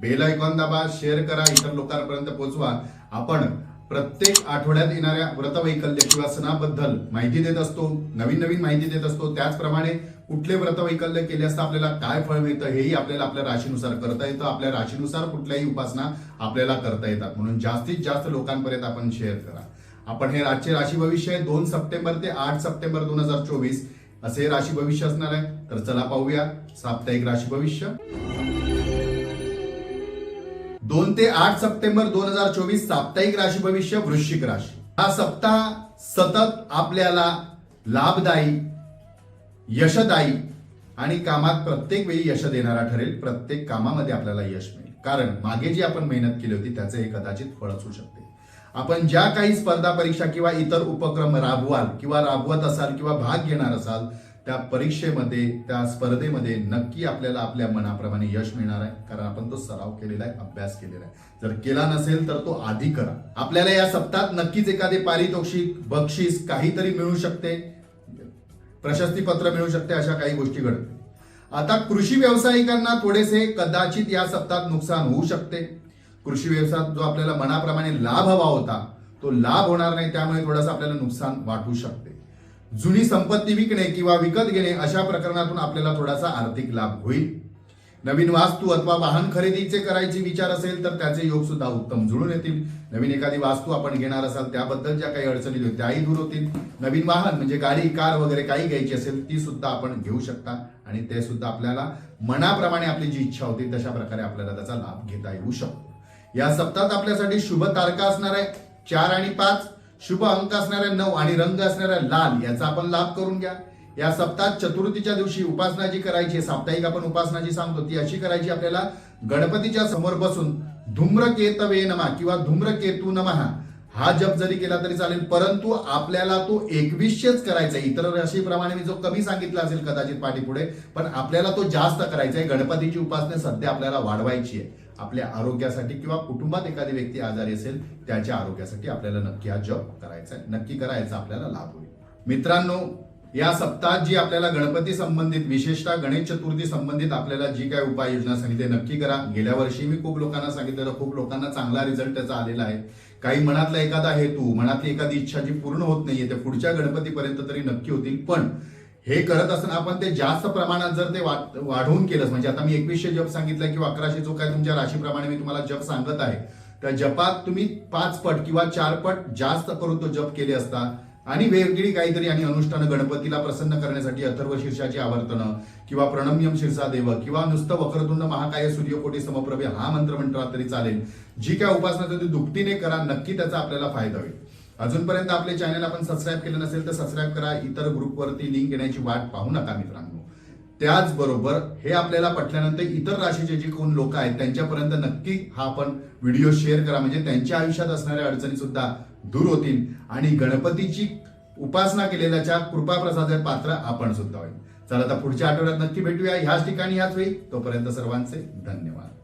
Bell icon दाबा share करा इतर लोकांपर्यंत पोहोचवा आपण प्रत्येक आठवड्यात येणाऱ्या व्रतवैकल्य किंवा सणाबद्दल माहिती देत असतो नवीन नवीन माहिती देत असतो. त्याचप्रमाणे कुठले व्रतवैकल्य केले असता आपल्याला काय फळ मिळतं हेही आपल्याला आपल्या राशीनुसार करता येतं. आपल्या राशीनुसार कुठल्याही उपासना आपल्याला करता येतात. म्हणून जास्तीत जास्त लोकांपर्यंत आपण शेअर करा. आपण हे आजचे राशी भविष्य आहे. दोन सप्टेंबर ते आठ सप्टेंबर दोन हजार चोवीस असे हे राशी भविष्य असणार आहे. तर चला पाहूया साप्ताहिक राशी भविष्य. दोन ते आठ सप्टेंबर दोन हजार चोवीस साप्ताहिक राशी भविष्य वृश्चिक राशी. हा सप्ताह सतत आपल्याला लाभदायी यशदायी आणि कामात प्रत्येक वेळी यश देणारा ठरेल. प्रत्येक कामामध्ये आपल्याला यश मिळेल. कारण मागे जी आपण मेहनत केली होती त्याचे हे कदाचित फळ असू शकते. आपण ज्या काही स्पर्धा परीक्षा किंवा इतर उपक्रम राबवाल किंवा राबवत असाल किंवा भाग घेणार असाल त्या परीक्षेमध्ये त्या स्पर्धेमध्ये नक्की आपल्याला आपल्या मनाप्रमाणे यश मिळणार आहे. कारण आपण तो सराव केलेला आहे अभ्यास केलेला आहे. जर केला नसेल तर तो आधी करा. आपल्याला या सप्ताहात नक्कीच एखादे पारितोषिक बक्षीस काहीतरी मिळू शकते. प्रशस्तीपत्र मिळू शकते अशा काही गोष्टी घडते आता कृषी व्यावसायिकांना थोडेसे कदाचित या सप्ताहात नुकसान होऊ शकते. कृषी व्यवसायात जो आपल्याला मनाप्रमाणे लाभ हवा होता तो लाभ होणार नाही त्यामुळे थोडासा आपल्याला नुकसान वाटू शकते. जुनी संपत्ती विकणे किंवा विकत घेणे अशा प्रकरणातून आपल्याला थोडासा आर्थिक लाभ होईल. नवीन वास्तू अथवा वाहन खरेदीचे करायचे विचार असेल तर त्याचे योग सुद्धा उत्तम जुळून येतील. नवीन एखादी वास्तू आपण घेणार असाल त्याबद्दल ज्या काही अडचणी होतील त्याही दूर होतील. नवीन वाहन म्हणजे गाडी कार वगैरे काही घ्यायची असेल ती सुद्धा आपण घेऊ शकता. आणि ते सुद्धा आपल्याला मनाप्रमाणे आपली जी इच्छा होती तशा प्रकारे आपल्याला त्याचा लाभ घेता येऊ शकतो. या सप्ताहात आपल्यासाठी शुभ तारका असणार आहे. चार आणि पाच. शुभ अंक असणाऱ्या नऊ आणि रंग असणाऱ्या लाल याचा आपण लाभ करून घ्या. या सप्ताहात चतुर्थीच्या दिवशी उपासना जी करायची आहे, साप्ताहिक आपण उपासना जी सांगतो ती अशी करायची आपल्याला. गणपतीच्या समोर बसून धूम्रकेतवे नमा किंवा धूम्रकेतू नमहा हा जप जरी केला तरी चालेल परंतु आपल्याला तो एकवीसशेच करायचा आहे. इतर राशीप्रमाणे मी जो कमी सांगितला असेल कदाचित पाठीपुढे पण आपल्याला तो जास्त करायचा आहे. गणपतीची उपासना सध्या आपल्याला वाढवायची आहे. आपल्या आरोग्यासाठी किंवा कुटुंबात एखादी व्यक्ती आजारी असेल त्याच्या आरोग्यासाठी आपल्याला नक्की हा जप करायचा आहे. नक्की करायचा आपल्याला लाभ होईल. मित्रांनो या सप्ताहात जी आपल्याला गणपती संबंधित विशेषतः गणेश चतुर्थी संबंधित आपल्याला जी काय उपाययोजना सांगितली नक्की करा. गेल्या वर्षी मी खूप लोकांना सांगितलेलं खूप लोकांना चांगला रिझल्ट त्याचा आलेला आहे. काही मनातला एखादा हेतू मनातली एखादी इच्छा जी पूर्ण होत नाहीये ते पुढच्या गणपतीपर्यंत तरी नक्की होतील. पण हे करत असताना आपण ते जास्त प्रमाणात जर ते वाढवून केलं म्हणजे आता मी एकवीसशे जप सांगितलं किंवा अकराशे जो काय तुमच्या राशीप्रमाणे मी तुम्हाला जप सांगत आहे त्या जपात तुम्ही पाच पट किंवा चार पट जास्त करून तो जप केले असता आणि वेगळी काहीतरी आणि अनुष्ठानं गणपतीला प्रसन्न करण्यासाठी अथर्व शीर्षाची आवर्तनं किंवा प्रणम्यम शीर्षा देव किंवा नुसतं वक्रतुंड महाकाय सूर्यकोटी समप्रभे हा मंत्र म्हटला तरी चालेल. जी काय उपासना तुम्ही दुपटीने करा नक्की त्याचा आपल्याला फायदा होईल. अजूनपर्यंत आपले चॅनल आपण सबस्क्राईब केलं नसेल तर सबस्क्राईब करा. इतर ग्रुपवरती लिंक येण्याची वाट पाहू नका मित्रांनो. त्याचबरोबर हे आपल्याला पटल्यानंतर इतर राशीचे जे कोण लोक आहेत त्यांच्यापर्यंत नक्की हा आपण व्हिडिओ शेअर करा. म्हणजे त्यांच्या आयुष्यात असणाऱ्या अडचणी सुद्धा दूर होतील. आणि गणपतीची उपासना केलेल्याच्या कृपा प्रसादाचे पात्र आपण सुद्धा होईल. चला आता पुढच्या आठवड्यात नक्की भेटूया. ह्याच ठिकाणी ह्याच वेळी. तोपर्यंत सर्वांचे धन्यवाद.